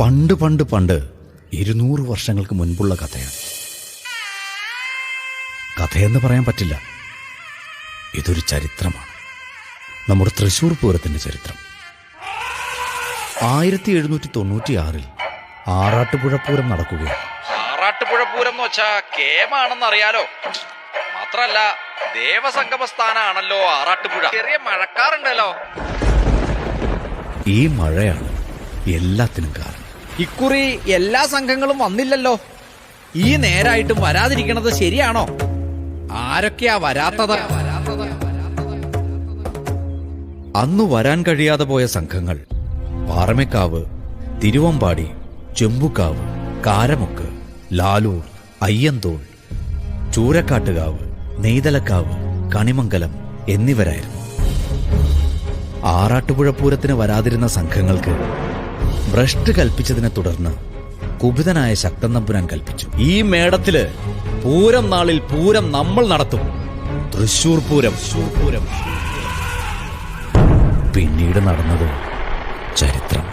പണ്ട് പണ്ട് പണ്ട് ഇരുന്നൂറ് വർഷങ്ങൾക്ക് മുൻപുള്ള കഥയാണ്. കഥയെന്ന് പറയാൻ പറ്റില്ല. ഇതൊരു ചരിത്രമാണ്. നമ്മുടെ തൃശൂർ പൂരത്തിന്റെ ചരിത്രം. ആയിരത്തി എഴുന്നൂറ്റി തൊണ്ണൂറ്റിയാറിൽ ആറാട്ടുപുഴ പൂരം നടക്കുകയാണ്. ആറാട്ടുപുഴ പൂരം എന്ന് വെച്ചാ കേമാണെന്ന് അറിയാലോ മാത്രല്ല ദേവസംഗമ സ്ഥാനാണല്ലോ ആറാട്ടുപുഴ. ചെറിയ മഴക്കാറുണ്ടല്ലോ. ഈ മഴയാണ് എല്ലാത്തിനും കാരണം. ഇക്കുറി എല്ലാ സംഘങ്ങളും വന്നില്ലല്ലോ. ഈ നേരായിട്ടും വരാതിരിക്കണത് ശരിയാണോ? ആരൊക്കെയാ വരാത്തത്? അന്ന് വരാൻ കഴിയാതെ പോയ സംഘങ്ങൾ. പാറമേക്കാവ് തിരുവമ്പാടി ചെമ്പുക്കാവ് കാരമുക്ക് ലാലൂർ അയ്യന്തോൾ ചൂരക്കാട്ടുകാവ് നെയ്തലക്കാവ് കണിമംഗലം എന്നിവരായിരുന്നു. ആറാട്ടുപുഴ പൂരത്തിന് വരാതിരുന്ന സംഘങ്ങൾക്ക് ഭ്രഷ്ട് കൽപ്പിച്ചതിനെ തുടർന്ന് കുപിതനായ ശക്തൻ നമ്പുരാൻ കൽപ്പിച്ചു. ഈ മേടത്തിൽ പൂരം നാളിൽ പൂരം നമ്മൾ നടത്തും. തൃശൂർ പൂരം. പൂരം. പിന്നീട് നടന്നത് ചരിത്രം.